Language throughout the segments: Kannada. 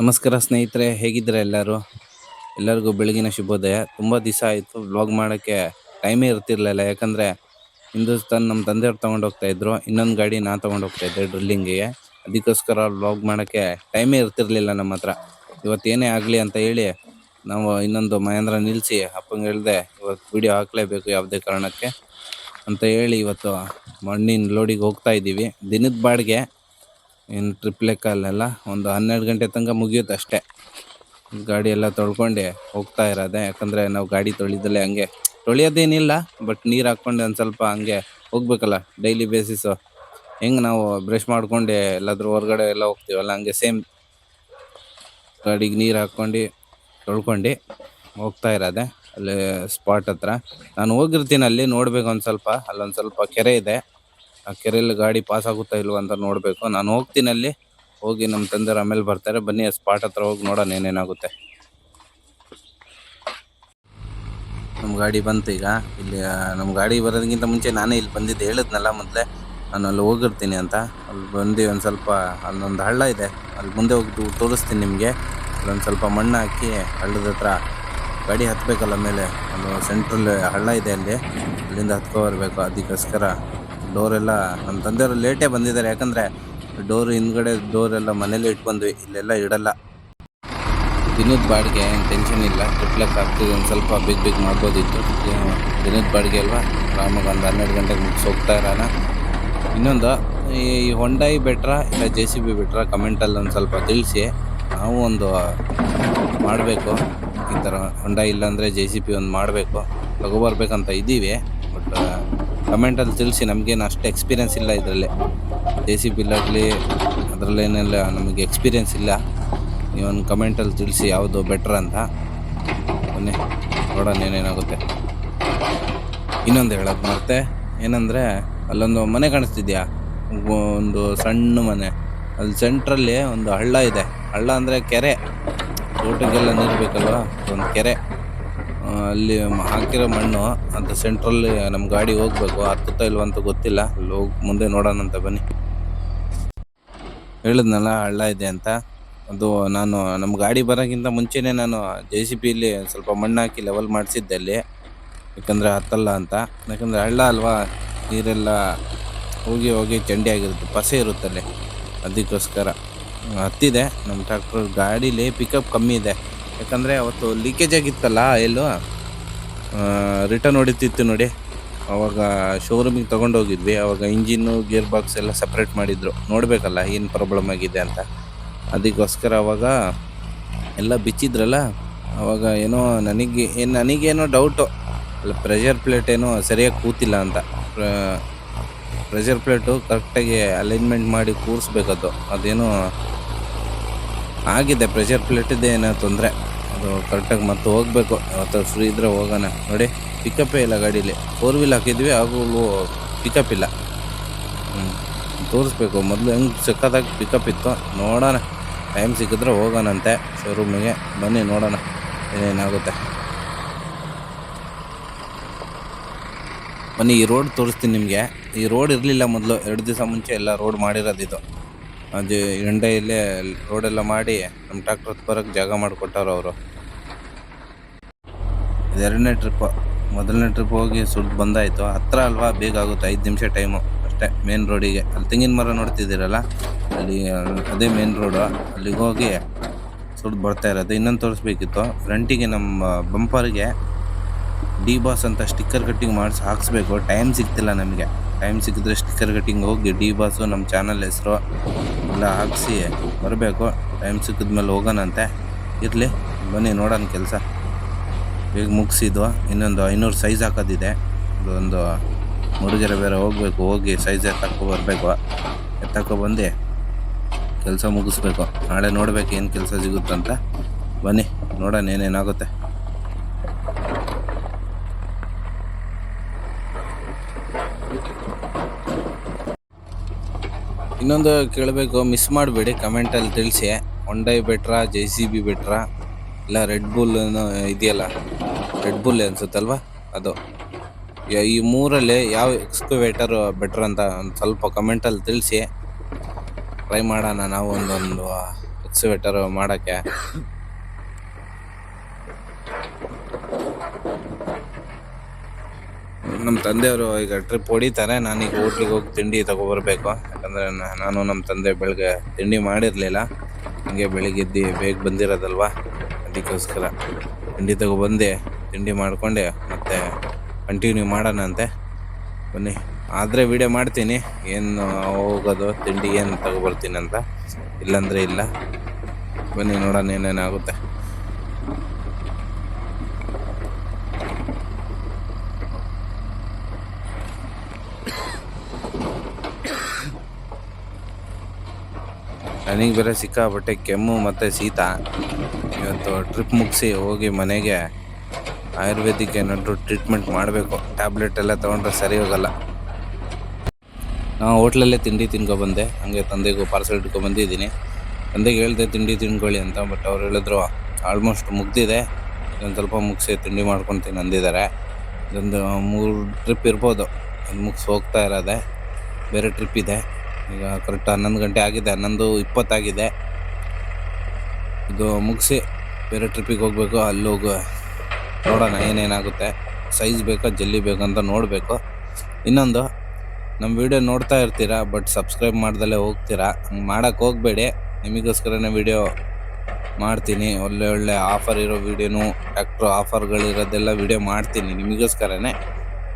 ನಮಸ್ಕಾರ ಸ್ನೇಹಿತರೆ, ಹೇಗಿದ್ದೀರಾ ಎಲ್ಲರೂ? ಎಲ್ಲರಿಗೂ ಬೆಳಗಿನ ಶುಭೋದಯ. ತುಂಬ ದಿವಸ ಆಯಿತು ವ್ಲಾಗ್ ಮಾಡೋಕ್ಕೆ ಟೈಮೇ ಇರ್ತಿರ್ಲಿಲ್ಲ. ಯಾಕಂದರೆ ಹಿಂದೂಸ್ತಾನ್ ನಮ್ಮ ತಂದೆಯವ್ರು ತೊಗೊಂಡು ಹೋಗ್ತಾ ಇದ್ರು. ಇನ್ನೊಂದು ಗಾಡಿ ನಾ ತೊಗೊಂಡು ಹೋಗ್ತಾ ಇದ್ದೆ ಡ್ರಿಲ್ಲಿಂಗಿಗೆ ಅದಕ್ಕೋಸ್ಕರ ವ್ಲಾಗ್ ಮಾಡೋಕ್ಕೆ ಟೈಮೇ ಇರ್ತಿರ್ಲಿಲ್ಲ ನಮ್ಮ ಹತ್ರ. ಇವತ್ತೇನೇ ಆಗಲಿ ಅಂತ ಹೇಳಿ ನಾವು ಇನ್ನೊಂದು ಮಹೇಂದ್ರ ನಿಲ್ಲಿಸಿ ಅಪ್ಪಂಗೆ ಹೇಳ್ದೆ, ಇವತ್ತು ವಿಡಿಯೋ ಹಾಕಲೇಬೇಕು ಯಾವುದೇ ಕಾರಣಕ್ಕೆ ಅಂತ ಹೇಳಿ ಇವತ್ತು ಮಣ್ಣಿನ ಲೋಡಿಗೆ ಹೋಗ್ತಾ ಇದ್ದೀವಿ ದಿನದ ಬಾಡಿಗೆ ಇನ್ನು ಟ್ರಿಪ್ ಲೆಕ್ಕ ಅಲ್ಲೆಲ್ಲ ಒಂದು ಹನ್ನೆರಡು ಗಂಟೆ ತನಕ ಮುಗಿಯುತ್ತೆ ಅಷ್ಟೇ. ಗಾಡಿ ಎಲ್ಲ ತೊಳ್ಕೊಂಡು ಹೋಗ್ತಾ ಇರೋದೆ. ಯಾಕಂದರೆ ನಾವು ಗಾಡಿ ತೊಳಿದಲ್ಲೇ ಹಂಗೆ ತೊಳೆಯೋದೇನಿಲ್ಲ ಬಟ್ ನೀರು ಹಾಕ್ಕೊಂಡು ಒಂದು ಸ್ವಲ್ಪ ಹಂಗೆ ಹೋಗ್ಬೇಕಲ್ಲ ಡೈಲಿ ಬೇಸಿಸು ಹೆಂಗೆ ನಾವು ಬ್ರಷ್ ಮಾಡ್ಕೊಂಡು ಎಲ್ಲಾದರೂ ಹೊರಗಡೆ ಎಲ್ಲ ಹೋಗ್ತೀವಲ್ಲ, ಹಂಗೆ ಸೇಮ್ ಗಾಡಿಗೆ ನೀರು ಹಾಕ್ಕೊಂಡು ತೊಳ್ಕೊಂಡು ಹೋಗ್ತಾ ಇರೋದೆ ಅಲ್ಲಿ ಸ್ಪಾಟ್ ಹತ್ರ. ನಾನು ಹೋಗಿರ್ತೀನಿ ಅಲ್ಲಿ ನೋಡ್ಬೇಕು ಒಂದು ಸ್ವಲ್ಪ, ಅಲ್ಲೊಂದು ಸ್ವಲ್ಪ ಕೆರೆ ಇದೆ. ಆ ಕೆರೆಯಲ್ಲಿ ಗಾಡಿ ಪಾಸ್ ಆಗುತ್ತಾ ಇಲ್ವಾ ಅಂತ ನೋಡಬೇಕು. ನಾನು ಹೋಗ್ತೀನಿ ಅಲ್ಲಿ. ಹೋಗಿ ನಮ್ಮ ತಂದೆಯವ್ರು ಆಮೇಲೆ ಬರ್ತಾರೆ. ಬನ್ನಿ, ಆ ಸ್ಪಾಟ್ ಹತ್ರ ಹೋಗಿ ನೋಡೋಣ ಏನೇನಾಗುತ್ತೆ. ನಮ್ಮ ಗಾಡಿ ಬಂತು ಈಗ. ಇಲ್ಲಿ ನಮ್ಮ ಗಾಡಿ ಬರೋದಕ್ಕಿಂತ ಮುಂಚೆ ನಾನೇ ಇಲ್ಲಿ ಬಂದಿದ್ದೆ. ಹೇಳಿದ್ನಲ್ಲ ಮೊದಲೇ. ನಾನು ಅಲ್ಲಿ ಹೋಗಿರ್ತೀನಿ ಅಂತ. ಅಲ್ಲಿ ಬಂದು ಒಂದು ಸ್ವಲ್ಪ, ಅಲ್ಲೊಂದು ಹಳ್ಳ ಇದೆ. ಅಲ್ಲಿ ಮುಂದೆ ಹೋಗಿ ತೋರಿಸ್ತೀನಿ ನಿಮಗೆ. ಅಲ್ಲೊಂದು ಸ್ವಲ್ಪ ಮಣ್ಣು ಹಾಕಿ ಹಳ್ಳದ ಹತ್ರ ಗಾಡಿ ಹತ್ತಬೇಕಲ್ಲ ಮೇಲೆ. ಒಂದು ಸೆಂಟ್ರಲ್ ಹಳ್ಳ ಇದೆ ಅಲ್ಲಿ. ಅಲ್ಲಿಂದ ಹತ್ಕೊ ಬರಬೇಕು ಅದಕ್ಕೋಸ್ಕರ. ಡೋರೆಲ್ಲ ನಮ್ಮ ತಂದೆಯವರು ಲೇಟೇ ಬಂದಿದ್ದಾರೆ. ಯಾಕಂದರೆ ಡೋರ್ ಹಿಂದ್ಗಡೆ ಡೋರ್ ಎಲ್ಲ ಮನೇಲಿ ಇಟ್ಟು ಬಂದ್ವಿ ಇಲ್ಲೆಲ್ಲ ಇಡಲ್ಲ. ದಿನದ ಬಾಡಿಗೆ ಏನು ಟೆನ್ಷನ್ ಇಲ್ಲ. ಕಟ್ಲಕ್ಕೆ ಆಗ್ತಿದೆ ಒಂದು ಸ್ವಲ್ಪ ಬಿಗ್ ಬಿಗ್ ಮಾಡ್ಬೋದಿತ್ತು. ದಿನದ ಬಾಡಿಗೆ ಅಲ್ವಾ? ಆರಾಮಾಗಿ ಒಂದು ಹನ್ನೆರಡು ಗಂಟೆಗೆ ಮುಗಿಸಿ ಹೋಗ್ತಾ ಇರೋಣ. ಇನ್ನೊಂದು, ಈ ಹೊಂಡಾಯಿ ಬೆಟ್ರಾ ಇಲ್ಲ ಜೆ ಸಿ ಬಿ ಬೆಟ್ರಾ ಕಮೆಂಟಲ್ಲಿ ಒಂದು ಸ್ವಲ್ಪ ತಿಳಿಸಿ. ನಾವು ಒಂದು ಮಾಡಬೇಕು. ಈ ಥರ ಹೊಂಡಾಯಿ ಇಲ್ಲಾಂದರೆ ಜೆ ಸಿ ಪಿ ಒಂದು ಮಾಡಬೇಕು. ತಗೋಬರ್ಬೇಕಂತ ಇದ್ದೀವಿ. ಬಟ್ ಕಮೆಂಟಲ್ಲಿ ತಿಳಿಸಿ, ನಮಗೇನು ಅಷ್ಟು ಎಕ್ಸ್ಪೀರಿಯೆನ್ಸ್ ಇಲ್ಲ ಇದರಲ್ಲಿ. ಜೆ ಸಿ ಬಿಲ್ಲಾಗಲಿ ಅದರಲ್ಲೇನೆಲ್ಲ ನಮಗೆ ಎಕ್ಸ್ಪೀರಿಯೆನ್ಸ್ ಇಲ್ಲ. ನೀವೊಂದು ಕಮೆಂಟಲ್ಲಿ ತಿಳಿಸಿ ಯಾವುದು ಬೆಟ್ರ್ ಅಂತ. ಬನ್ನಿ, ನೋಡೋಣ ಏನೇನಾಗುತ್ತೆ. ಇನ್ನೊಂದು ಹೇಳೋದು ಮತ್ತೆ, ಏನಂದರೆ, ಅಲ್ಲೊಂದು ಮನೆ ಕಾಣಿಸ್ತಿದ್ಯಾ? ಒಂದು ಸಣ್ಣ ಮನೆ. ಅಲ್ಲಿ ಸೆಂಟ್ರಲ್ಲಿ ಒಂದು ಹಳ್ಳ ಇದೆ. ಹಳ್ಳ ಅಂದರೆ ಕೆರೆ. ತೋಟಕ್ಕೆಲ್ಲ ನೀರು ಬೇಕಲ್ವ? ಒಂದು ಕೆರೆ. ಅಲ್ಲಿ ಹಾಕಿರೋ ಮಣ್ಣು ಅಂತ ಸೆಂಟ್ರಲ್ಲಿ ನಮ್ಮ ಗಾಡಿ ಹೋಗ್ಬೇಕು, ಹತ್ತುತ್ತಾ ಇಲ್ವ ಅಂತ ಗೊತ್ತಿಲ್ಲ. ಅಲ್ಲಿ ಹೋಗಿ ಮುಂದೆ ನೋಡೋಣ ಅಂತ ಬನ್ನಿ. ಹೇಳಿದ್ನಲ್ಲ, ಹಳ್ಳ ಇದೆ ಅಂತ. ಅದು ನಾನು ನಮ್ಮ ಗಾಡಿ ಬರೋಕ್ಕಿಂತ ಮುಂಚೆನೇ ನಾನು ಜೆ ಸಿ ಪಿಲಿ ಸ್ವಲ್ಪ ಮಣ್ಣು ಹಾಕಿ ಲೆವೆಲ್ ಮಾಡಿಸಿದ್ದೆ ಅಲ್ಲಿ. ಯಾಕಂದರೆ ಹತ್ತಲ್ಲ ಅಂತ. ಯಾಕಂದರೆ ಹಳ್ಳ ಅಲ್ವಾ, ನೀರೆಲ್ಲ ಹೋಗಿ ಹೋಗಿ ಚಂಡಿ ಆಗಿರುತ್ತೆ, ಪಸೆ ಇರುತ್ತಲ್ಲಿ. ಅದಕ್ಕೋಸ್ಕರ. ಹತ್ತಿದೆ ನಮ್ಮ ಟ್ರ್ಯಾಕ್ಟ್ರ್ ಗಾಡೀಲಿ ಪಿಕಪ್ ಕಮ್ಮಿ ಇದೆ. ಯಾಕಂದರೆ ಅವತ್ತು ಲೀಕೇಜ್ ಆಗಿತ್ತಲ್ಲ, ಎಲ್ಲೋ? ರಿಟರ್ನ್ ಹೊಡಿತಿತ್ತು ನೋಡಿ. ಅವಾಗ ಶೋರೂಮಿಗೆ ತೊಗೊಂಡೋಗಿದ್ವಿ. ಅವಾಗ ಇಂಜಿನ್ನು ಗೇರ್ ಬಾಕ್ಸ್ ಎಲ್ಲ ಸಪ್ರೇಟ್ ಮಾಡಿದ್ರು. ನೋಡಬೇಕಲ್ಲ, ಏನು ಪ್ರಾಬ್ಲಮ್ ಆಗಿದೆ ಅಂತ. ಅದಕ್ಕೋಸ್ಕರ ಅವಾಗ ಎಲ್ಲ ಬಿಚ್ಚಿದ್ರಲ್ಲ, ಅವಾಗ ಏನೋ ನನಗೆ, ಏನು ನನಗೇನೋ ಡೌಟು ಅಲ್ಲ ಪ್ರೆಷರ್ ಪ್ಲೇಟ್ ಏನೋ ಸರಿಯಾಗಿ ಕೂತಿಲ್ಲ ಅಂತ. ಪ್ರೆಷರ್ ಪ್ಲೇಟು ಕರೆಕ್ಟಾಗಿ ಅಲೈನ್ಮೆಂಟ್ ಮಾಡಿ ಕೂರಿಸ್ಬೇಕದು. ಅದೇನೋ ಆಗಿದೆ ಪ್ರೆಷರ್ ಪ್ಲೇಟಿದೆ ಏನೋ ತೊಂದರೆ. ಅದು ಕರೆಕ್ಟಾಗಿ ಮತ್ತೆ ಹೋಗಬೇಕು. ಅವತ್ತು ಫ್ರೀ ಇದ್ದರೆ ಹೋಗೋಣ. ನೋಡಿ ಪಿಕಪ್ಪೇ ಇಲ್ಲ ಗಾಡೀಲಿ. ಫೋರ್ ವೀಲ್ ಹಾಕಿದ್ವಿ, ಹಾಗೂ ಪಿಕಪ್ ಇಲ್ಲ. ಹ್ಞೂ ತೋರಿಸ್ಬೇಕು. ಮೊದಲು ಹೆಂಗೆ ಸಕ್ಕತ್ತಾಗಿ ಪಿಕಪ್ ಇತ್ತು, ನೋಡೋಣ. ಟೈಮ್ ಸಿಕ್ಕಿದ್ರೆ ಹೋಗೋಣಂತೆ ಶೋರೂಮಿಗೆ ಬನ್ನಿ, ನೋಡೋಣ ಏನೇನಾಗುತ್ತೆ. ಬನ್ನಿ, ಈ ರೋಡ್ ತೋರಿಸ್ತೀನಿ ನಿಮಗೆ. ಈ ರೋಡ್ ಇರಲಿಲ್ಲ ಮೊದಲು. ಎರಡು ದಿವಸ ಮುಂಚೆ ಎಲ್ಲ ರೋಡ್ ಮಾಡಿರೋದಿದು ಅದು ಎಂಡೆಯಲ್ಲೇ ರೋಡೆಲ್ಲ ಮಾಡಿ ನಮ್ಮ ಟ್ರ್ಯಾಕ್ಟರ್ ಬರೋಕ್ಕೆ ಜಾಗ ಮಾಡಿಕೊಟ್ಟವ್ರು ಅವರು. ಎರಡನೇ ಟ್ರಿಪ್ ಮೊದಲನೇ ಟ್ರಿಪ್ ಹೋಗಿ ಸುಟ್ಟು ಬಂದಾಯಿತು. ಹತ್ರ ಅಲ್ವಾ, ಬೇಗ ಆಗುತ್ತೆ, ಐದು ನಿಮಿಷ ಟೈಮು ಅಷ್ಟೇ ಮೇನ್ ರೋಡಿಗೆ ಅಲ್ಲಿ ತೆಂಗಿನ ಮರ ನೋಡ್ತಿದ್ದೀರಲ್ಲ, ಅಲ್ಲಿ, ಅದೇ ಮೇನ್ ರೋಡು ಅಲ್ಲಿಗೆ ಹೋಗಿ ಸುಟ್ಟು ಬರ್ತಾ ಇರೋದು. ಇನ್ನೊಂದು ತೋರಿಸ್ಬೇಕಿತ್ತು ಫ್ರಂಟಿಗೆ ನಮ್ಮ ಬಂಪರ್ಗೆ ಡಿ ಬಾಸ್ ಅಂತ ಸ್ಟಿಕ್ಕರ್ ಕಟ್ಟಿಂಗ್ ಮಾಡಿಸಿ, ಹಾಕ್ಸ್ಬೇಕು. ಟೈಮ್ ಸಿಗ್ತಿಲ್ಲ ನಮಗೆ. ಟೈಮ್ ಸಿಕ್ಕಿದ್ರೆ ಸ್ಟಿಕ್ಕರ್ ಕಟ್ಟಿಂಗ್ ಹೋಗಿ ಡಿ ಬಾಸು ನಮ್ಮ ಚಾನಲ್ ಹೆಸರು ಎಲ್ಲ ಹಾಕಿಸಿ ಬರಬೇಕು. ಟೈಮ್ ಸಿಕ್ಕಿದ್ಮೇಲೆ ಹೋಗೋಣಂತೆ. ಇರಲಿ, ಬನ್ನಿ ನೋಡೋಣ ಕೆಲಸ. ಬೇಗ ಮುಗಿಸಿದ್ವು? ಇನ್ನೊಂದು ಐನೂರು ಸೈಜ್ ಹಾಕೋದಿದೆ. ಅದೊಂದು ಹುಡುಗರ ಬೇರೆ ಹೋಗಬೇಕು, ಹೋಗಿ ಸೈಜ್ ಎತ್ತಕ್ಕೊ ಬರಬೇಕು. ಬಂದು ಕೆಲಸ ಮುಗಿಸ್ಬೇಕು. ನಾಳೆ ನೋಡಬೇಕು ಏನು ಕೆಲಸ ಸಿಗುತ್ತಂತ. ಬನ್ನಿ, ನೋಡೋಣ ಏನೇನಾಗುತ್ತೆ. ಇನ್ನೊಂದು ಕೇಳಬೇಕು ಮಿಸ್ ಮಾಡಬೇಡಿ ಕಮೆಂಟಲ್ಲಿ ತಿಳಿಸಿ. ಹೊಂಡೈ ಬೆಟ್ರಾ ಜೆ ಸಿ ಬಿ ಬೆಟ್ರಾ ಇಲ್ಲ ರೆಡ್ ಬುಲ್ ಇದೆಯಲ್ಲ? ರೆಡ್ ಬುಲ್ ಅನ್ಸುತ್ತಲ್ವಾ? ಅದು. ಈ ಮೂರಲ್ಲಿ ಯಾವ ಎಕ್ಸ್ಕವೇಟರ್ ಬೆಟ್ರ್ ಅಂತ ಒಂದು ಸ್ವಲ್ಪ ಕಮೆಂಟಲ್ಲಿ ತಿಳಿಸಿ. ಟ್ರೈ ಮಾಡೋಣ ನಾವು ಒಂದೊಂದು ಎಕ್ಸ್ಕವೇಟರ್ ಮಾಡೋಕ್ಕೆ. ನಮ್ಮ ತಂದೆಯವರು ಈಗ ಟ್ರಿಪ್ ಹೊಡಿತಾರೆ. ನಾನೀಗ ಹೋಟ್ಲಿಗೆ ಹೋಗಿ ತಿಂಡಿ ತಗೊಬರ್ಬೇಕು. ಯಾಕಂದರೆ ನಾನು ನಮ್ಮ ತಂದೆ ಬೆಳಗ್ಗೆ ತಿಂಡಿ ಮಾಡಿರಲಿಲ್ಲ. ಹಂಗೆ ಬೆಳಿಗ್ಗೆ ಎದ್ದು ಬೇಗ ಬಂದಿರೋದಲ್ವ? ಅದಕ್ಕೋಸ್ಕರ ತಿಂಡಿ ತಗೊಬಂದು. ತಿಂಡಿ ಮಾಡ್ಕೊಂಡು, ಮತ್ತೆ ಕಂಟಿನ್ಯೂ ಮಾಡೋಣಂತೆ. ಬನ್ನಿ. ಆದರೆ ವಿಡಿಯೋ ಮಾಡ್ತೀನಿ. ಏನು ಹೋಗೋದು, ತಿಂಡಿ ಏನು ತಗೊಬರ್ತೀನಿ ಅಂತ. ಇಲ್ಲಾಂದ್ರೆ ಇಲ್ಲ. ಬನ್ನಿ ನೋಡೋಣ ಏನೇನಾಗುತ್ತೆ. ನನಗೆ ಬೇರೆ ಸಿಕ್ಕಾಪಟ್ಟೆ ಕೆಮ್ಮು ಮತ್ತು ಶೀತ. ಇವತ್ತು ಟ್ರಿಪ್ ಮುಗಿಸಿ ಹೋಗಿ ಮನೆಗೆ ಆಯುರ್ವೇದಿಕ್ ಏನಾದರೂ ಟ್ರೀಟ್ಮೆಂಟ್ ಮಾಡಬೇಕು. ಟ್ಯಾಬ್ಲೆಟ್ ಎಲ್ಲ ತೊಗೊಂಡ್ರೆ ಸರಿ ಹೋಗಲ್ಲ. ನಾವು ಹೋಟ್ಲಲ್ಲೇ ತಿಂಡಿ ತಿನ್ಕೊಬಂದೆ ಹಂಗೆ ತಂದೆಗೂ ಪಾರ್ಸಲ್ ಇಟ್ಕೊಬಂದಿದ್ದೀನಿ ತಂದೆಗೆ ಹೇಳಿದೆ ತಿಂಡಿ ತಿನ್ಕೊಳ್ಳಿ ಅಂತ ಬಟ್ ಅವ್ರು ಹೇಳಿದ್ರು ಆಲ್ಮೋಸ್ಟ್ ಮುಗ್ದಿದೆ. ಇದೊಂದು ಸ್ವಲ್ಪ ಮುಗಿಸಿ ತಿಂಡಿ ಮಾಡ್ಕೊತೀನಿ, ಅಂದಿದ್ದಾರೆ. ಇದೊಂದು ಮೂರು ಟ್ರಿಪ್ ಇರ್ಬೋದು. ಅದು ಮುಗಿಸಿ ಹೋಗ್ತಾ ಇರೋದೆ. ಬೇರೆ ಟ್ರಿಪ್ ಇದೆ. ಈಗ ಕರೆಕ್ಟ್ ಹನ್ನೊಂದು ಗಂಟೆ ಆಗಿದೆ. ಹನ್ನೊಂದು ಇಪ್ಪತ್ತಾಗಿದೆ. ಇದು ಮುಗಿಸಿ ಬೇರೆ ಟ್ರಿಪ್ಪಿಗೆ ಹೋಗಬೇಕು. ಅಲ್ಲಿ ಹೋಗು ನೋಡೋಣ ಏನೇನಾಗುತ್ತೆ ಸೈಜ್ ಬೇಕಾ, ಜಲ್ಲಿ ಬೇಕಂತ ನೋಡಬೇಕು. ಇನ್ನೊಂದು ನಮ್ಮ ವಿಡಿಯೋ ನೋಡ್ತಾ ಇರ್ತೀರಾ ಬಟ್ ಸಬ್ಸ್ಕ್ರೈಬ್ ಮಾಡ್ದಲ್ಲೇ ಹೋಗ್ತೀರಾ, ಹಂಗೆ ಮಾಡೋಕ್ಕೆ ಹೋಗಬೇಡಿ. ನಿಮಗೋಸ್ಕರನೇ ವಿಡಿಯೋ ಮಾಡ್ತೀನಿ. ಒಳ್ಳೆ ಒಳ್ಳೆ ಆಫರ್ ಇರೋ ವಿಡಿಯೋನು ಟ್ಯಾಕ್ಟ್ರು ಆಫರ್ಗಳಿರೋದೆಲ್ಲ ವಿಡಿಯೋ ಮಾಡ್ತೀನಿ ನಿಮಗೋಸ್ಕರನೇ.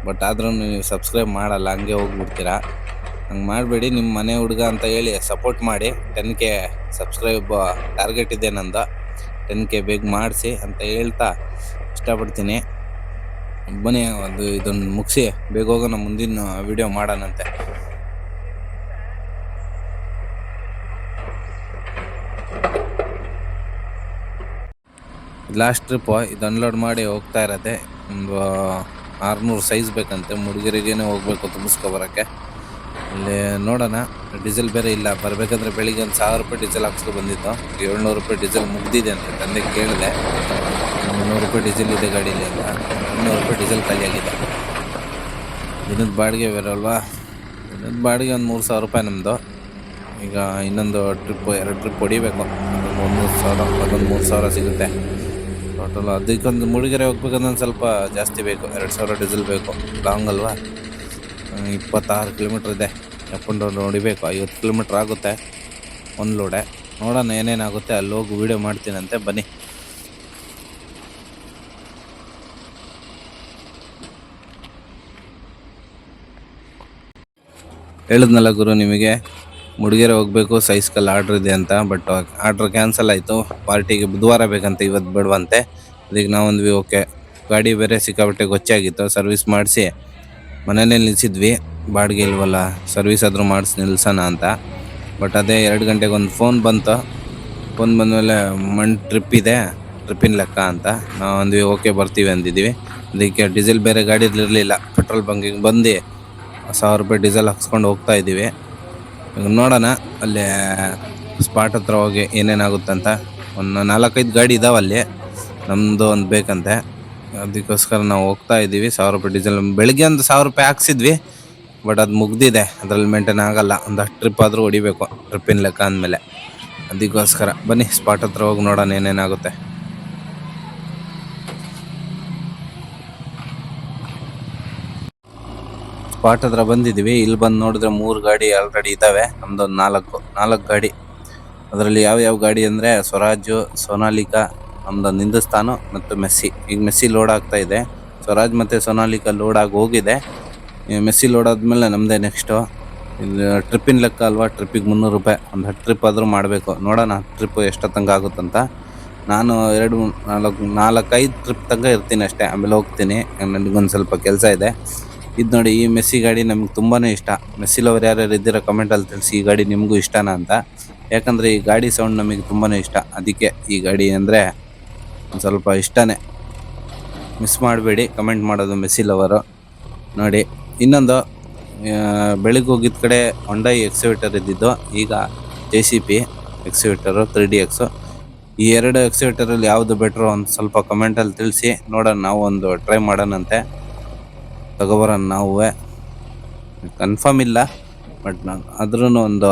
ಬಟ್ ಆದ್ರೂ ನೀವು ಸಬ್ಸ್ಕ್ರೈಬ್ ಮಾಡಲ್ಲ, ಹಂಗೆ ಹೋಗ್ಬಿಡ್ತೀರಾ. ಹಂಗೆ ಮಾಡಬೇಡಿ ನಿಮ್ಮ ಮನೆ ಹುಡುಗ ಅಂತ ಹೇಳಿ ಸಪೋರ್ಟ್ ಮಾಡಿ. ಟೆನ್ ಕೆ ಸಬ್ಸ್ಕ್ರೈಬ್ ಟಾರ್ಗೆಟ್ ಇದೆ ನಂದು. ಟೆನ್ ಕೆ ಬೇಗ ಮಾಡಿಸಿ ಅಂತ ಹೇಳ್ತಾ ಇಷ್ಟಪಡ್ತೀನಿ. ಬನ್ನಿ, ಒಂದು ಇದನ್ನು ಮುಗಿಸಿ, ಬೇಗ ಹೋಗೋಣ, ಮುಂದಿನ ವಿಡಿಯೋ ಮಾಡೋಣಂತೆ. ಲಾಸ್ಟ್ ಟ್ರಿಪ್ಪು ಇದು ಅನ್ಲೋಡ್ ಮಾಡಿ ಹೋಗ್ತಾ ಇರತ್ತೆ ಒಂದು ಆರುನೂರು ಸೈಜ್ ಬೇಕಂತೆ. ಮುಡುಗರಿಗೇನೆ ಹೋಗ್ಬೇಕು ತುಂಬಿಸ್ಕೊಬರಕ್ಕೆ ಇಲ್ಲಿ ನೋಡೋಣ. ಡೀಸೆಲ್ ಬೇರೆ ಇಲ್ಲ. ಬರಬೇಕಂದ್ರೆ ಬೆಳಿಗ್ಗೆ ಒಂದು ಸಾವಿರ ರೂಪಾಯಿ ಡೀಸೆಲ್ ಹಾಕ್ಸ್ಕೊ ಬಂದಿದ್ದು. ಏಳ್ನೂರು ರೂಪಾಯಿ ಡೀಸೆಲ್ ಮುಗ್ದಿದೆ ಅಂತ ತಂದೆ ಕೇಳಿದೆ. ನೂರು ರೂಪಾಯಿ ಡೀಸೆಲ್ ಇದೆ ಗಾಡೀಲಿ ಮುನ್ನೂರು ರೂಪಾಯಿ ಡೀಸೆಲ್ ಖಾಲಿಯಾಗಿದೆ. ದಿನದ ಬಾಡಿಗೆ ಬೇರಲ್ವಾ? ದಿನದ ಬಾಡಿಗೆ ಒಂದು ಮೂರು ಸಾವಿರ ರೂಪಾಯಿ ನಮ್ಮದು ಈಗ ಇನ್ನೊಂದು ಟ್ರಿಪ್, ಎರಡು ಟ್ರಿಪ್ ಹೊಡಿಬೇಕು. ಒಂದು ಮೂರು ಸಾವಿರ, ಅದೊಂದು ಮೂರು ಸಾವಿರ ಸಿಗುತ್ತೆ. ಟೋಟಲ್ ಅದಕ್ಕೊಂದು ಮೂಡಿಗೆರೆ ಹೋಗ್ಬೇಕಂದ್ರೆ ಒಂದು ಸ್ವಲ್ಪ ಜಾಸ್ತಿ ಬೇಕು. ಎರಡು ಸಾವಿರ ಡೀಸೆಲ್ ಬೇಕು. ಲಾಂಗ್ ಅಲ್ವಾ? ಇಪ್ಪತ್ತಾರು ಕಿಲೋಮೀಟ್ರ್ ಇದೆ. ಅಪ್ ಡೌನ್ ಹೊಡಿಬೇಕು. ಐವತ್ತು ಕಿಲೋಮೀಟ್ರ್ ಆಗುತ್ತೆ. ಒಂದು ಲೋಡೆ ನೋಡೋಣ ಏನೇನಾಗುತ್ತೆ. ಅಲ್ಲಿ ಹೋಗಿ ವೀಡಿಯೋ ಮಾಡ್ತೀನಂತೆ. ಬನ್ನಿ. ಹೇಳಿದ್ನಲ್ಲ ಗುರು, ನಿಮಗೆ ಮುಡಿಗೆರೆ ಹೋಗಬೇಕು, ಸೈಸ್ಕಲ್ ಆರ್ಡ್ರ್ ಇದೆ ಅಂತ ಬಟ್ ಆರ್ಡ್ರ್ ಕ್ಯಾನ್ಸಲ್ ಆಯಿತು. ಪಾರ್ಟಿಗೆ ಬುಧವಾರ ಬೇಕಂತ, ಇವತ್ತು ಬಿಡುವಂತೆ. ಅದಕ್ಕೆ ನಾವೊಂದ್ವಿ ಓಕೆ. ಗಾಡಿ ಬೇರೆ ಸಿಕ್ಕಾಪಟ್ಟೆ ಗೊಚ್ಚಾಗಿತ್ತು ಸರ್ವಿಸ್ ಮಾಡಿಸಿ. ಮನೇಲಿ ನಿಲ್ಲಿಸಿದ್ವಿ ಬಾಡಿಗೆ ಇಲ್ವಲ್ಲ ಸರ್ವಿಸ್ ಆದರೂ ಮಾಡಿಸಿ ನಿಲ್ಸೋಣ ಅಂತ. ಬಟ್ ಅದೇ ಎರಡು ಗಂಟೆಗೆ ಒಂದು ಫೋನ್ ಬಂತು. ಫೋನ್ ಬಂದಮೇಲೆ ಮಣ್ ಟ್ರಿಪ್ ಇದೆ ಟ್ರಿಪ್ಪಿನ ಲೆಕ್ಕ ಅಂತ. ನಾವು ಅಂದ್ವಿ ಓಕೆ ಬರ್ತೀವಿ ಅಂದಿದ್ವಿ ಅದಕ್ಕೆ ಡೀಸೆಲ್ ಬೇರೆ ಗಾಡಿ ಇರಲಿಲ್ಲ ಪೆಟ್ರೋಲ್ ಬಂಕಿಗೆ ಬಂದು ಸಾವಿರ ರೂಪಾಯಿ ಡೀಸೆಲ್ ಹಾಕ್ಸ್ಕೊಂಡು ಹೋಗ್ತಾ ಇದ್ದೀವಿ. ನೋಡೋಣ, ಅಲ್ಲಿ ಸ್ಪಾಟ್ ಹತ್ರ ಹೋಗಿ ಏನೇನಾಗುತ್ತಂತ ಒಂದು ನಾಲ್ಕೈದು ಗಾಡಿ ಇದಾವೆ ಅಲ್ಲಿ ನಮ್ಮದು ಒಂದು ಬೇಕಂತೆ. ಅದಕ್ಕೋಸ್ಕರ ನಾವು ಹೋಗ್ತಾ ಇದ್ದೀವಿ. ಸಾವಿರ ರೂಪಾಯಿ ಡೀಸೆಲ್, ಬೆಳಿಗ್ಗೆ ಒಂದು ಸಾವಿರ ರೂಪಾಯಿ ಹಾಕ್ಸಿದ್ವಿ, ಬಟ್ ಅದು ಮುಗ್ದಿದೆ. ಅದರಲ್ಲಿ ಮೇಂಟೈನ್ ಆಗೋಲ್ಲ. ಒಂದು ಹತ್ತು ಟ್ರಿಪ್ ಆದರೂ ಹೊಡಿಬೇಕು, ಟ್ರಿಪ್ಪಿನ ಲೆಕ್ಕ ಅಂದಮೇಲೆ. ಅದಕ್ಕೋಸ್ಕರ ಬನ್ನಿ, ಸ್ಪಾಟ್ ಹತ್ರ ಹೋಗಿ ನೋಡೋಣ ಏನೇನಾಗುತ್ತೆ. ಸ್ಪಾಟ್ ಹತ್ರ ಬಂದಿದ್ದೀವಿ ಇಲ್ಲಿ ಬಂದು ನೋಡಿದ್ರೆ ಮೂರು ಗಾಡಿ ಆಲ್ರೆಡಿ ಇದ್ದಾವೆ. ನಮ್ದೊಂದು ನಾಲ್ಕು ನಾಲ್ಕು ಗಾಡಿ. ಅದರಲ್ಲಿ ಯಾವ ಯಾವ ಗಾಡಿ ಅಂದರೆ ಸ್ವರಾಜು, ಸೋನಾಲಿಕಾ, ನಮ್ದೊಂದು ಹಿಂದೂಸ್ತಾನು ಮತ್ತು ಮೆಸ್ಸಿ. ಈಗ ಮೆಸ್ಸಿ ಲೋಡ್ ಆಗ್ತಾ ಇದೆ. ಸ್ವರಾಜ್ ಮತ್ತು ಸೋನಾಲಿಕಾ ಲೋಡ್ ಆಗಿ ಹೋಗಿದೆ. ಮೆಸ್ಸಿ ಲೋಡ್ ಆದಮೇಲೆ ನಮ್ಮದೇ ನೆಕ್ಸ್ಟು ಇಲ್ಲಿ ಟ್ರಿಪ್ಪಿನ ಲೆಕ್ಕ ಅಲ್ವಾ? ಟ್ರಿಪ್ಪಿಗೆ ಮುನ್ನೂರು ರೂಪಾಯಿ. ಒಂದು ಹತ್ತು ಟ್ರಿಪ್ ಆದರೂ ಮಾಡಬೇಕು. ನೋಡೋಣ ಟ್ರಿಪ್ ಎಷ್ಟೊತ್ತಂಗೆ ಆಗುತ್ತಂತ. ನಾನು ಎರಡು, ನಾಲ್ಕು, ನಾಲ್ಕೈದು ಟ್ರಿಪ್ ತನಕ ಇರ್ತೀನಿ ಅಷ್ಟೇ. ಆಮೇಲೆ ಹೋಗ್ತೀನಿ. ನನಗೊಂದು ಸ್ವಲ್ಪ ಕೆಲಸ ಇದೆ. ಇದು ನೋಡಿ, ಈ ಮೆಸ್ಸಿ ಗಾಡಿ ನಮ್ಗೆ ತುಂಬಾ ಇಷ್ಟ. ಮೆಸ್ಸಿ ಲವರ್ ಯಾರ್ಯಾರು ಇದ್ದೀರಾ ಕಮೆಂಟಲ್ಲಿ ತಿಳಿಸಿ, ಈ ಗಾಡಿ ನಿಮಗೂ ಇಷ್ಟನಾ ಅಂತ. ಯಾಕಂದರೆ ಈ ಗಾಡಿ ಸೌಂಡ್ ನಮಗೆ ತುಂಬಾ ಇಷ್ಟ. ಅದಕ್ಕೆ ಈ ಗಾಡಿ ಅಂದರೆ ಒಂದು ಸ್ವಲ್ಪ ಇಷ್ಟನೇ. ಮಿಸ್ ಮಾಡಬೇಡಿ ಕಮೆಂಟ್ ಮಾಡೋದು ಮೆಸ್ಸಿ ಲವರು ನೋಡಿ, ಇನ್ನೊಂದು ಬೆಳಿಗ್ಗೆ ಹೋಗಿದ್ದ ಕಡೆ ಹೊಂಡೈ ಎಕ್ಸಿವೇಟರ್ ಇದ್ದಿದ್ದು, ಈಗ J C P excavator three D X ಈ ಎರಡು ಎಕ್ಸಿವೇಟರಲ್ಲಿ ಯಾವುದು ಬೆಟ್ರು ಒಂದು ಸ್ವಲ್ಪ ಕಮೆಂಟಲ್ಲಿ ತಿಳಿಸಿ, ನೋಡೋಣ ನಾವು ಒಂದು ಟ್ರೈ ಮಾಡೋಣಂತೆ. ತಗೋಬರೋಣ ನಾವೇ. ಕನ್ಫರ್ಮ್ ಇಲ್ಲ ಬಟ್ ನಾನು ಆದ್ರೂ ಒಂದು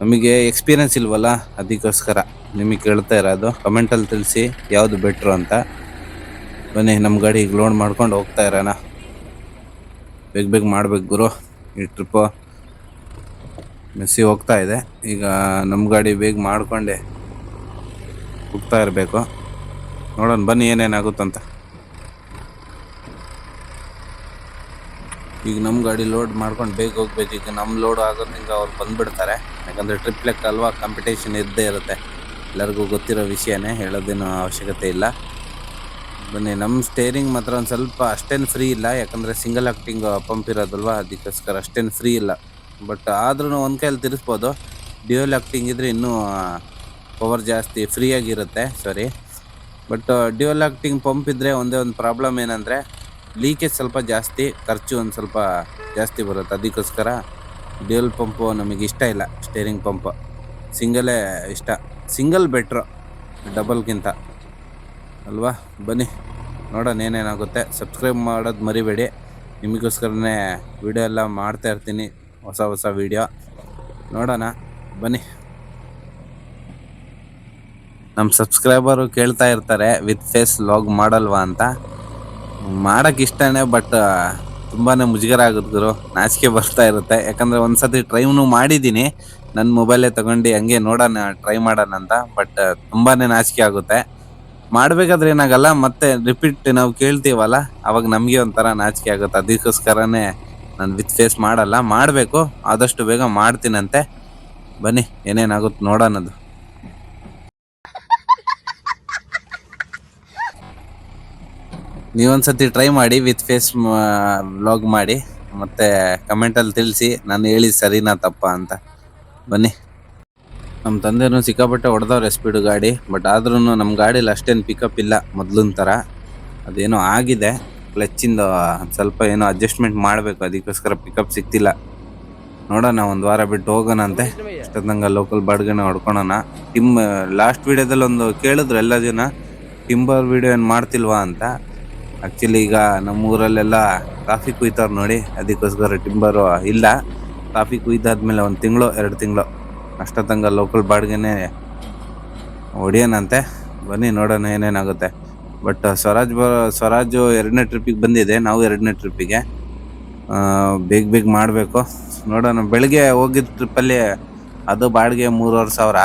ನಮಗೆ ಎಕ್ಸ್ಪೀರಿಯನ್ಸ್ ಇಲ್ವಲ್ಲ ಅದಕ್ಕೋಸ್ಕರ ನಿಮಗೆ ಕೇಳ್ತಾ ಇರೋದು. ಕಮೆಂಟಲ್ಲಿ ತಿಳಿಸಿ, ಯಾವುದು ಬೆಟ್ರು ಅಂತ. ಬನ್ನಿ ನಮ್ಮ ಗಾಡಿ ಈಗ ಲೋಡ್ ಮಾಡ್ಕೊಂಡು ಹೋಗ್ತಾ ಇರೋಣ. ಬೇಗ ಬೇಗ ಮಾಡ್ಬೇಕು ಗುರು, ಈ ಟ್ರಿಪ್ಪು ಮೆಸ್ಸಿ ಹೋಗ್ತಾ ಇದೆ. ಈಗ ನಮ್ಮ ಗಾಡಿ ಬೇಗ ಮಾಡ್ಕೊಂಡೆ ಹೋಗ್ತಾ ಇರಬೇಕು. ನೋಡೋಣ, ಬನ್ನಿ ಏನೇನಾಗುತ್ತಂತ. ಈಗ ನಮ್ಮ ಗಾಡಿ ಲೋಡ್ ಮಾಡ್ಕೊಂಡು ಬೇಗ ಹೋಗ್ಬೇಕು. ಈಗ ನಮ್ಮ ಲೋಡ್ ಆಗೋದ್ರಿಂದ ಅವ್ರು ಬಂದುಬಿಡ್ತಾರೆ. ಯಾಕಂದರೆ ಟ್ರಿಪ್ ಲೆಕ್ಕ ಅಲ್ವಾ? ಕಾಂಪಿಟೇಷನ್ ಇದ್ದೇ ಇರುತ್ತೆ. ಎಲ್ಲರಿಗೂ ಗೊತ್ತಿರೋ ವಿಷಯನೇ ಹೇಳೋದೇನು ಅವಶ್ಯಕತೆ ಇಲ್ಲ. ಬನ್ನಿ ನಮ್ಮ ಸ್ಟೇರಿಂಗ್ ಮಾತ್ರ ಒಂದು ಸ್ವಲ್ಪ ಅಷ್ಟೇನು ಫ್ರೀ ಇಲ್ಲ. ಯಾಕಂದರೆ ಸಿಂಗಲ್ ಆಕ್ಟಿಂಗ್ ಪಂಪ್ ಇರೋದಲ್ವಾ? ಅದಕ್ಕೋಸ್ಕರ ಅಷ್ಟೇನು ಫ್ರೀ ಇಲ್ಲ. ಬಟ್ ಆದ್ರೂ ಒಂದು ಕೈಯಲ್ಲಿ ತಿರ್ಸ್ಬೋದು. ಡ್ಯೂಯಲ್ ಆಕ್ಟಿಂಗ್ ಇದ್ರೆ ಇನ್ನೂ ಪವರ್ ಜಾಸ್ತಿ ಫ್ರೀಯಾಗಿರುತ್ತೆ sorry but dual acting pump ಇದ್ದರೆ ಒಂದೇ ಒಂದು ಪ್ರಾಬ್ಲಮ್ ಏನಂದರೆ ಲೀಕೇಜ್ ಸ್ವಲ್ಪ ಜಾಸ್ತಿ, ಖರ್ಚು ಒಂದು ಸ್ವಲ್ಪ ಜಾಸ್ತಿ ಬರುತ್ತೆ. ಅದಕ್ಕೋಸ್ಕರ ಡ್ಯೂಲ್ ಪಂಪು ನಮಗೆ ಇಷ್ಟ ಇಲ್ಲ ಸ್ಟೇರಿಂಗ್ ಪಂಪ್ ಸಿಂಗಲೇ ಇಷ್ಟ. ಸಿಂಗಲ್ ಬೆಟ್ರು ಡಬಲ್ಗಿಂತ ಅಲ್ವಾ? ಬನ್ನಿ, ನೋಡೋಣ ಏನೇನಾಗುತ್ತೆ. ಸಬ್ಸ್ಕ್ರೈಬ್ ಮಾಡೋದು ಮರಿಬೇಡಿ. ನಿಮಗೋಸ್ಕರನೇ ವಿಡಿಯೋ ಎಲ್ಲ ಮಾಡ್ತಾ ಇರ್ತೀನಿ, ಹೊಸ ಹೊಸ ವಿಡಿಯೋ ನೋಡೋಣ, ಬನ್ನಿ. ನಮ್ಮ ಸಬ್ಸ್ಕ್ರೈಬರು ಕೇಳ್ತಾ ಇರ್ತಾರೆ ವಿತ್ ಫೇಸ್ ಲಾಗ್ ಮಾಡಲ್ವಾ? ಅಂತ. ಮಾಡಕ್ ಇಷ್ಟನೇ ಬಟ್ ತುಂಬಾನೇ ಮುಜುಗರ ಆಗುತ್ತೆ ಗುರು. ನಾಚಿಕೆ ಬರ್ತಾ ಇರುತ್ತೆ. ಯಾಕಂದ್ರೆ ಒಂದ್ಸತಿ ಟ್ರೈನು ಮಾಡಿದ್ದೀನಿ. ನನ್ನ ಮೊಬೈಲೇ ತಗೊಂಡು ಹಂಗೆ ನೋಡೋಣ ಟ್ರೈ ಮಾಡೋಣ ಅಂತ ಬಟ್ ತುಂಬಾನೇ ನಾಚಿಕೆ ಆಗುತ್ತೆ. ಮಾಡಬೇಕಾದ್ರೆ ಏನಾಗಲ್ಲ, ಮತ್ತೆ ರಿಪೀಟ್ ನಾವು ಕೇಳ್ತೀವಲ್ಲ, ಅವಾಗ ನಮಗೆ ಒಂಥರ ನಾಚಿಕೆ ಆಗುತ್ತೆ. ಅದಕ್ಕೋಸ್ಕರನೇ ನಾನು ವಿತ್ ಫೇಸ್ ಮಾಡಲ್ಲ. ಮಾಡಬೇಕು, ಆದಷ್ಟು ಬೇಗ ಮಾಡ್ತೀನಂತೆ. ಬನ್ನಿ, ಏನೇನಾಗುತ್ತೆ ನೋಡೋಣದು. ನೀವೊಂದ್ಸತಿ ಟ್ರೈ ಮಾಡಿ ವಿತ್ ಫೇಸ್ ವ್ಲಾಗ್ ಮಾಡಿ, ಮತ್ತೆ ಕಮೆಂಟಲ್ಲಿ ತಿಳಿಸಿ, ನಾನು ಹೇಳಿ ಸರಿನಾ ತಪ್ಪ ಅಂತ. ಬನ್ನಿ. ನಮ್ಮ ತಂದೆನೂ ಸಿಕ್ಕಾಪಟ್ಟೆ ಹೊಡೆದವ್ರೆ ಸ್ಪೀಡು ಗಾಡಿ ಬಟ್ ಆದ್ರೂ ನಮ್ಮ ಗಾಡೀಲಿ ಅಷ್ಟೇನು ಪಿಕಪ್ ಇಲ್ಲ ಮೊದಲಿನ ಥರ. ಅದೇನೋ ಆಗಿದೆ ಕ್ಲಚ್ಚಿಂದ ಸ್ವಲ್ಪ ಏನೋ ಅಡ್ಜಸ್ಟ್ಮೆಂಟ್ ಮಾಡಬೇಕು, ಅದಕ್ಕೋಸ್ಕರ ಪಿಕಪ್ ಸಿಗ್ತಿಲ್ಲ. ನೋಡೋಣ, ಒಂದು ವಾರ ಬಿಟ್ಟು ಹೋಗೋಣ ಅಂತೆ. ಅಷ್ಟೊತ್ತಂಗ ಲೋಕಲ್ ಬಾಡ್ಗೆನ ಹೊಡ್ಕೊಳೋಣ. ಟಿಮ್ ಲಾಸ್ಟ್ ವಿಡಿಯೋದಲ್ಲಿ ಒಂದು ಕೇಳಿದ್ರು, ಎಲ್ಲ ಜನ, ಟಿಂಬರ್ ವಿಡಿಯೋ ಏನು ಮಾಡ್ತಿಲ್ವಾ? ಅಂತ. ಆಕ್ಚುಲಿ ಈಗ ನಮ್ಮ ಊರಲ್ಲೆಲ್ಲ ಕಾಫಿ ಕುಯ್ತಾರ ನೋಡಿ, ಅದಕ್ಕೋಸ್ಕರ ಟಿಂಬರು ಇಲ್ಲ. ಕಾಫಿ ಕುಯ್ದಾದ್ಮೇಲೆ ಒಂದು ತಿಂಗಳು, ಎರಡು ತಿಂಗಳು. ಅಷ್ಟೊತ್ತಂಗ ಲೋಕಲ್ ಬಾಡಿಗೆನೇ ಹೊಡಿಯೋಣಂತೆ ಬನ್ನಿ ನೋಡೋಣ ಏನೇನಾಗುತ್ತೆ. ಬಟ್ ಸ್ವರಾಜ್ ಬ, ಸ್ವರಾಜು ಎರಡನೇ ಟ್ರಿಪ್ಪಿಗೆ ಬಂದಿದೆ, ನಾವು ಎರಡನೇ ಟ್ರಿಪ್ಪಿಗೆ ಬೇಗ ಬೇಗ ಮಾಡಬೇಕು. ನೋಡೋಣ, ಬೆಳಗ್ಗೆ ಹೋಗಿದ್ದ ಟ್ರಿಪ್ಪಲ್ಲಿ ಅದು ಬಾಡಿಗೆ ಮೂರುವರೆ ಸಾವಿರ.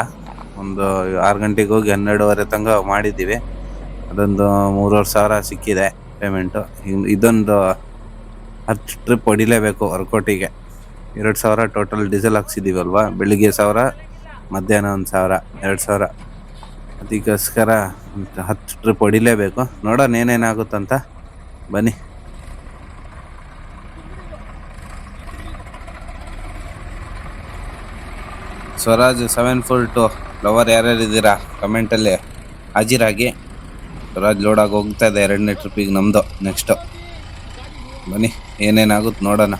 ಒಂದು ಆರು ಗಂಟೆಗೆ ಹೋಗಿ ಹನ್ನೆರಡುವರೆ ತನಕ ಮಾಡಿದ್ದೀವಿ. ಅದೊಂದು ಮೂರುವರೆ ಸಾವಿರ ಸಿಕ್ಕಿದೆ. ಪೇಮೆಂಟು ಇದೊಂದು ಹತ್ತು ಟ್ರಿಪ್ ಹೊಡಿಲೇಬೇಕು ವರ್ಕೌಟಿಗೆ ಎರಡು ಸಾವಿರ ಟೋಟಲ್ ಡೀಸೆಲ್ ಹಾಕ್ಸಿದ್ದೀವಲ್ವಾ ಬೆಳಿಗ್ಗೆ ಸಾವಿರ, ಮಧ್ಯಾಹ್ನ ಒಂದು ಸಾವಿರ, ಎರಡು ಸಾವಿರ. ಅದಕ್ಕೋಸ್ಕರ ಹತ್ತು ಟ್ರಿಪ್ ಹೊಡಿಲೇಬೇಕು. ನೋಡೋಣ ಏನೇನಾಗುತ್ತಂತ. ಬನ್ನಿ. Swaraj seven four two lover ಯಾರ್ಯಾರು ಇದ್ದೀರಾ ಕಮೆಂಟಲ್ಲಿ ಹಾಜಿರಾಗಿ. ಸ್ವರಾಜ್ ಲೋಡ್ ಆಗಿ ಹೋಗ್ತಾ ಇದೆ. ಎರಡನೇ ಟ್ರಿಪ್ಪಿಗೆ ನಮ್ಮದು ನೆಕ್ಸ್ಟು ಬನ್ನಿ. ಏನೇನಾಗುತ್ತೆ ನೋಡೋಣ.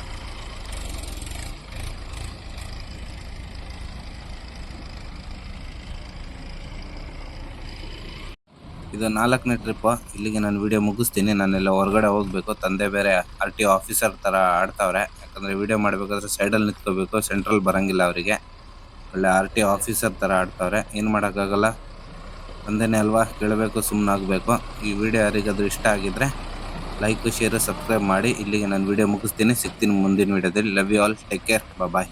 ಇದು ನಾಲ್ಕನೇ ಟ್ರಿಪ್ಪು ಇಲ್ಲಿಗೆ ನಾನು ವಿಡಿಯೋ ಮುಗಿಸ್ತೀನಿ. ನಾನೆಲ್ಲ ಹೊರಗಡೆ ಹೋಗಬೇಕು. ತಂದೆ ಬೇರೆ ಆರ್ ಟಿ ಆಫೀಸರ್ ಥರ ಆಡ್ತಾವ್ರೆ. ಯಾಕಂದರೆ ವಿಡಿಯೋ ಮಾಡಬೇಕಾದ್ರೆ ಸೈಡಲ್ಲಿ ನಿಂತ್ಕೋಬೇಕು. ಸೆಂಟ್ರಲ್ ಬರಂಗಿಲ್ಲ ಅವರಿಗೆ. ಒಳ್ಳೆ ಆರ್ ಟಿ ಆಫೀಸರ್ ಥರ ಆಡ್ತಾವ್ರೆ. ಏನು ಮಾಡೋಕ್ಕಾಗಲ್ಲ? ತಂದೆನೇ ಅಲ್ವಾ? ಕೇಳಬೇಕು ಸುಮ್ಮನಾಗಬೇಕು ಈ ವಿಡಿಯೋ ಯಾರಿಗಾದರೂ ಇಷ್ಟ ಆಗಿದ್ದರೆ ಲೈಕ್ ಶೇರು ಸಬ್ಸ್ಕ್ರೈಬ್ ಮಾಡಿ. ಇಲ್ಲಿಗೆ ನಾನು ವಿಡಿಯೋ ಮುಗಿಸ್ತೀನಿ. ಸಿಗ್ತೀನಿ ಮುಂದಿನ ವಿಡಿಯೋದಲ್ಲಿ. Love you all take care bye